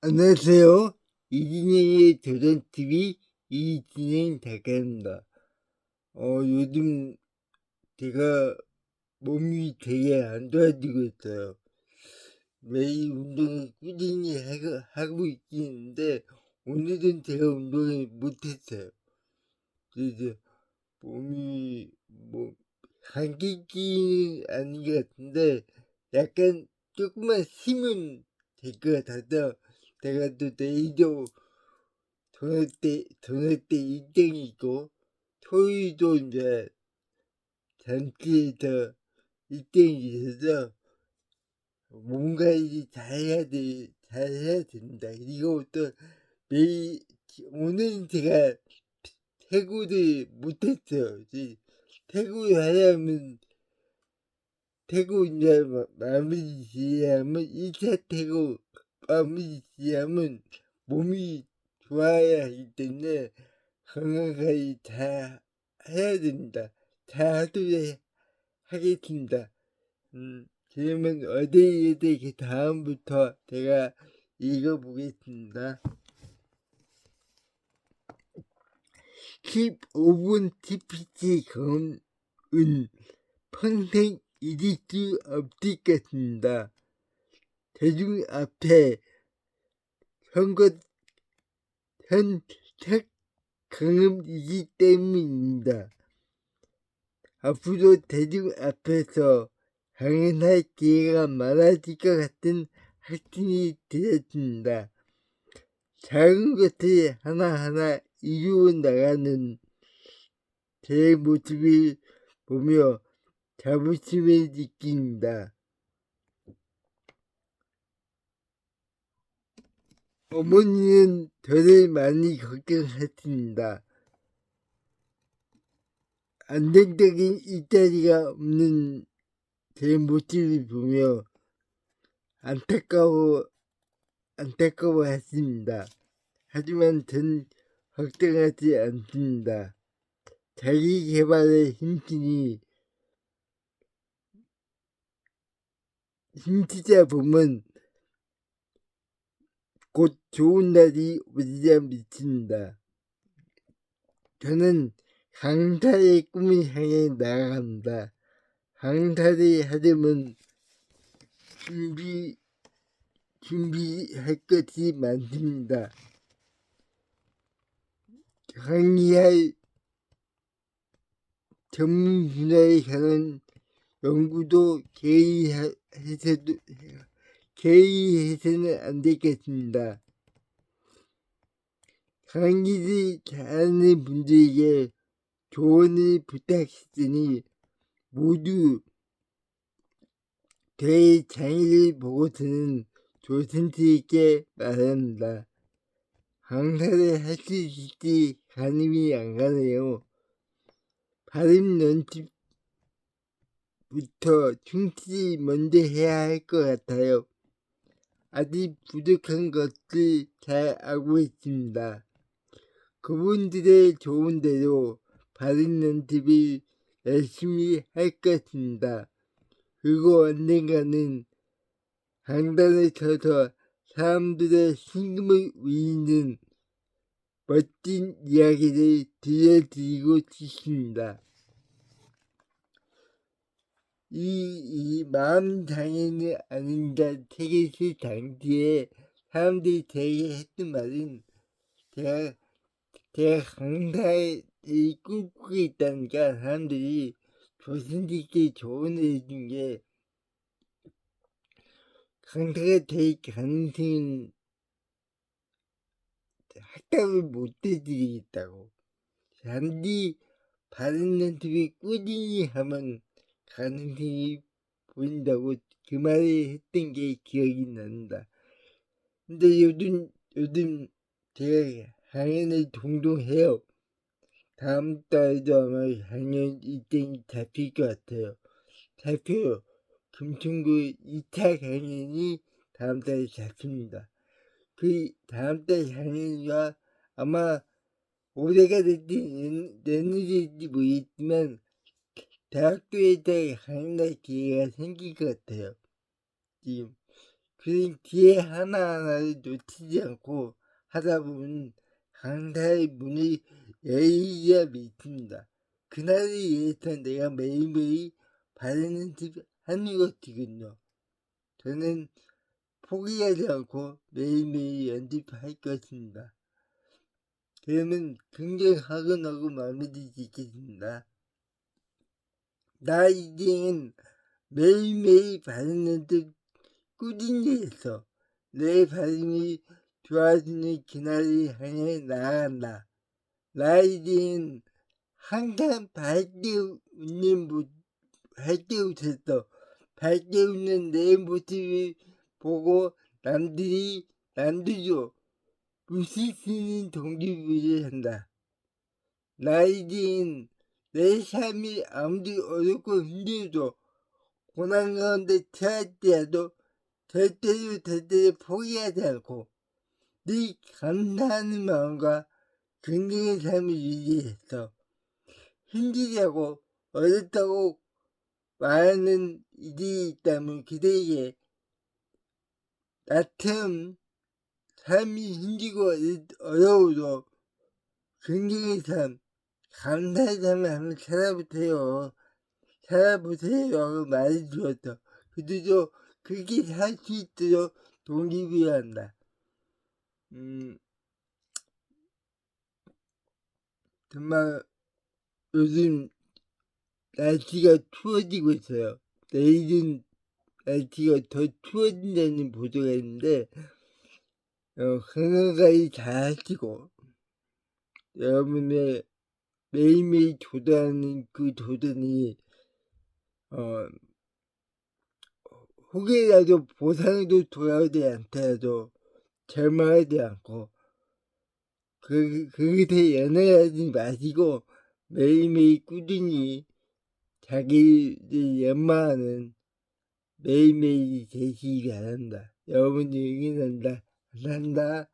안녕하세요. 이진영의 도전TV 이진영 작가입니다. 어, 요즘 제가 몸이 되게 안 좋아지고 있어요. 매일 운동을 꾸준히 하고, 하고 있는데, 오늘은 제가 운동을 못했어요. 그래서 몸이, 뭐, 감기기는 아닌 것 같은데, 약간 조금만 쉬면 될 것 같아서, 내가 또 내일도 저녁 때, 저녁 때 일정이고, 토요일도 이제 잠실에서 일정이 있어서, 뭔가 이제 잘해야 돼, 잘해야 된다. 그리고 또 매일, 오늘 제가 태구를 못했어요. 태구 하려면, 태구 이제 마무리 지으려면 1차 태구 지으려면 몸이 좋아야 하기 때문에 건강하게 잘 해야 된다. 잘 하도록 하겠습니다. 음, 그러면 어디에 대해 다음부터 제가 읽어보겠습니다. 15분 TPT 경험은 평생 잊을 수 없을 것입니다. 대중 앞에 선거 선택 경험이기 때문입니다. 앞으로 대중 앞에서 강연할 기회가 많아질 것 같은 확신이 들었습니다. 작은 것을 하나하나 이루어 나가는 제 모습을 보며 자부심을 느낀다. 어머니는 저를 많이 걱정했습니다. 안정적인 일자리가 없는 제 모습을 보며 안타까워, 안타까워 했습니다. 하지만 전 걱정하지 않습니다. 자기 개발에 힘쓰니 힘쓰다 보면 곧 좋은 날이 오리라 믿습니다. 저는 강사의 꿈을 향해 나아갑니다. 강사를 하려면 준비, 준비할 것이 많습니다. 강의할 전문 분야에 관한 연구도 개의해서도 개의해서는 안 되겠습니다. 강의를 잘하는 분들에게 조언을 부탁했으니 모두 제 장애를 보고서는 조심스럽게 말합니다. 강사를 할 수 있을지 가늠이 안 가네요. 발음 연습부터 충실히 먼저 해야 할 것 같아요. 아직 부족한 것을 잘 알고 있습니다. 그분들의 좋은 대로 발음 연습을 열심히 할 것입니다. 그리고 언젠가는 강단에 서서 사람들의 신금을 울리는 멋진 이야기를 들려드리고 싶습니다. 이, 이 마음 장애는 아닌가 책에서 당시에 사람들이 제게 했던 말은 제가 제가 강사를 꿈꾸고 있다니까 사람들이 조선지께 조언을 해준 게 강사가 될 가능성은 학답을 못 해드리겠다고. 단지 바른 연습을 꾸준히 하면 가능성이 보인다고 그 말을 했던 게 기억이 난다. 근데 요즘 요즘 제가 강연을 종종 해요. 다음 달도 아마 강연 일정이 잡힐 것 같아요. 잡혀요. 금천구 2차 강연이 다음 달에 잡힙니다. 그 다음 달 강연과 아마 올해가 될지 내년일지 모르겠지만 대학교에 대해 강연할 기회가 생길 것 같아요. 지금 그런 기회 하나하나를 놓치지 않고 하다 보면 강사의 문이 열리기가 믿습니다. 그날을 위해서 내가 매일매일 바른 연습하는 것이군요. 저는 포기하지 않고 매일매일 연습할 것입니다. 그러면 긍정하고나고 마무리 짓겠습니다. 나 이제는 매일매일 바른 연습 꾸준히 해서 내 발음이 좋아지는 그날을 향해 나아간다. 나 이제는 항상 밝게 웃는 모, 밝게 웃었어. 밝게 웃는 내 모습을 보고 남들이 남들도 웃을 수 있는 동기부여를 한다. 나 이제는 내 삶이 아무리 어렵고 힘들어도 고난 가운데 처할지라도 절대로 절대로 포기하지 않고 늘 감사하는 마음과 긍정의 삶을 유지해서 힘들다고 어렵다고 말하는 일이 있다면 그대에게 나처럼 삶이 힘들고 어려- 어려워도 긍정의 삶, 살아보세요. 살아보세요 하고 말해주었어. 그들도 그렇게 살 수 있도록 동기부여한다. 음, 정말 요즘 날씨가 추워지고 있어요. 내일은 날씨가 더 추워진다는 보도가 있는데, 어, 건강관리 잘 하시고, 여러분의 매일매일 도전하는 그 도전이, 어, 혹여라도 보상도 돌아오지 않더라도 절망하지 않고, 그, 그것에 연연하지 마시고, 매일매일 꾸준히 자기를 연마하는 매일매일이 되시기 바란다. 여러분이 응원한다. 감사합니다.